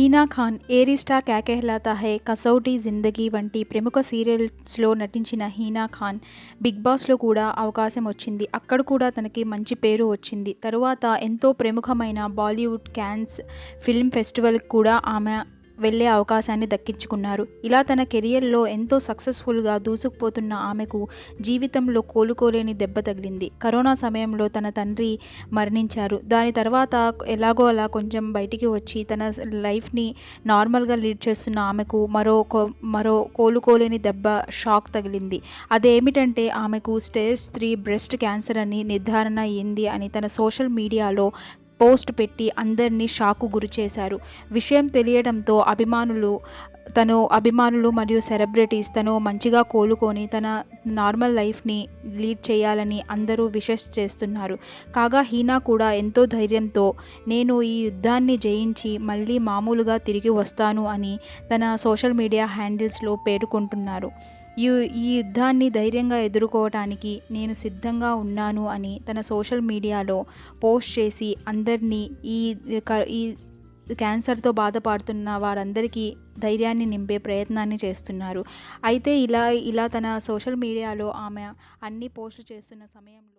హీనా ఖాన్ ఏరిస్టా క్యాకెహ్లాతా క్యా హై కసౌటీ జిందగీ వంటి ప్రముఖ సీరియల్స్లో నటించిన హీనా ఖాన్ బిగ్ బాస్లో కూడా అవకాశం వచ్చింది. అక్కడ కూడా తనకి మంచి పేరు వచ్చింది. తరువాత ఎంతో ప్రముఖమైన బాలీవుడ్ క్యాన్స్ ఫిల్మ్ ఫెస్టివల్కి కూడా ఆమె వెళ్ళే అవకాశాన్ని దక్కించుకున్నారు. ఇలా తన కెరియర్లో ఎంతో సక్సెస్ఫుల్గా దూసుకుపోతున్న ఆమెకు జీవితంలో కోలుకోలేని దెబ్బ తగిలింది. కరోనా సమయంలో తన తండ్రి మరణించారు. దాని తర్వాత ఎలాగో అలా కొంచెం బయటికి వచ్చి తన లైఫ్ని నార్మల్గా లీడ్ చేస్తున్న ఆమెకు మరో మరో కోలుకోలేని దెబ్బ షాక్ తగిలింది. అదేమిటంటే ఆమెకు స్టేజ్ త్రీ బ్రెస్ట్ క్యాన్సర్ అని నిర్ధారణ అయ్యింది అని తన సోషల్ మీడియాలో పోస్ట్ పెట్టి అందరినీ షాకు గురి చేశారు. విషయం తెలియడంతో అభిమానులు తను అభిమానులు మరియు సెలబ్రిటీస్ తను మంచిగా కోలుకొని తన నార్మల్ లైఫ్ని లీడ్ చేయాలని అందరూ విషెస్ చేస్తున్నారు. కాగా హీనా కూడా ఎంతో ధైర్యంతో నేను ఈ యుద్ధాన్ని జయించి మళ్ళీ మామూలుగా తిరిగి వస్తాను అని తన సోషల్ మీడియా హ్యాండిల్స్లో పేర్కొంటున్నారు. ఈ ఈ యుద్ధాన్ని ధైర్యంగా ఎదుర్కోవటానికి నేను సిద్ధంగా ఉన్నాను అని తన సోషల్ మీడియాలో పోస్ట్ చేసి అందరినీ ఈ క- ఈ క్యాన్సర్తో బాధపడుతున్న వారందరికీ ధైర్యాన్ని నింపే ప్రయత్నాన్ని చేస్తున్నారు. అయితే ఇలా ఇలా తన సోషల్ మీడియాలో ఆమె అన్ని పోస్ట్ చేస్తున్న సమయంలో